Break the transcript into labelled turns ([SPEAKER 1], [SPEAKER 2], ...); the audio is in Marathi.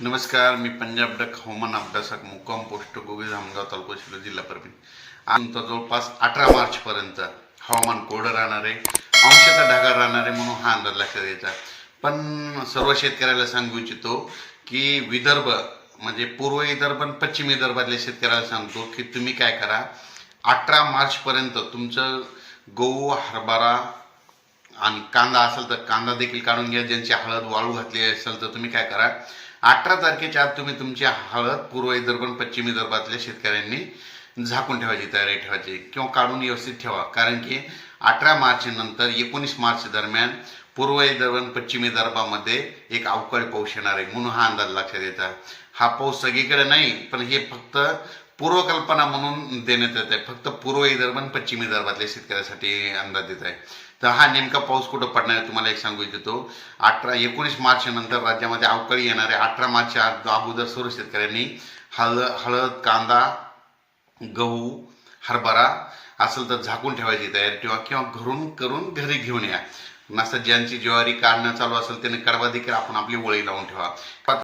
[SPEAKER 1] नमस्कार मी पंजाब डक हवामान अभ्यासक मुक्काम पोस्ट गोगी धामगाव तालुका शिलो जिल्हा परभणी. आमचा जवळपास अठरा मार्च पर्यंत हवामान कोरडं राहणार आहे अंशतः ढगाळ राहणार आहे म्हणून हा अंदाज लक्षात द्यायचा पण सर्व शेतकऱ्याला सांगू इच्छितो की विदर्भ म्हणजे पूर्व विदर्भ आणि पश्चिम विदर्भातल्या शेतकऱ्याला सांगतो की तुम्ही काय करा अठरा मार्चपर्यंत तुमचं गहू हरभरा आणि कांदा असेल तर कांदा देखील काढून घ्या. ज्यांची हळद वाळू घातली असेल तर तुम्ही काय करा अठरा तारखेच्या आत तुम्ही तुमची हळद पूर्व विदर्भ पश्चिमी पश्चिम विदर्भातल्या शेतकऱ्यांनी झाकून ठेवायची तयारी ठेवायची किंवा काढून व्यवस्थित ठेवा. कारण की अठरा मार्च नंतर एकोणीस मार्च दरम्यान पूर्व विदर्भ पश्चिमी पश्चिम विदर्भामध्ये एक अवकाळी पाऊस येणार आहे. म्हणून हा अंदाज लक्षात येतात हा पाऊस सगळीकडे नाही पण हे फक्त पूर्वकल्पना म्हणून देण्यात येत आहे. फक्त पूर्व विदर्भ आणि पश्चिम विदर्भातल्या शेतकऱ्यासाठी अंदाज देत आहे. तर हा नेमका पाऊस कुठं पडणार आहे तुम्हाला एक सांगू इच्छितो. अठरा एकोणीस मार्च नंतर राज्यामध्ये अवकाळी येणारे अठरा मार्चच्या अगोदर सर्व शेतकऱ्यांनी हळद हळद कांदा गहू हरभरा असेल तर झाकून ठेवायची तयारी ठेवा किंवा घरून करून घरी घेऊन या. नसतं ज्यांची ज्वारी काढणं चालू असेल त्याने कडवा देखील आपण आपली वळी लावून ठेवा.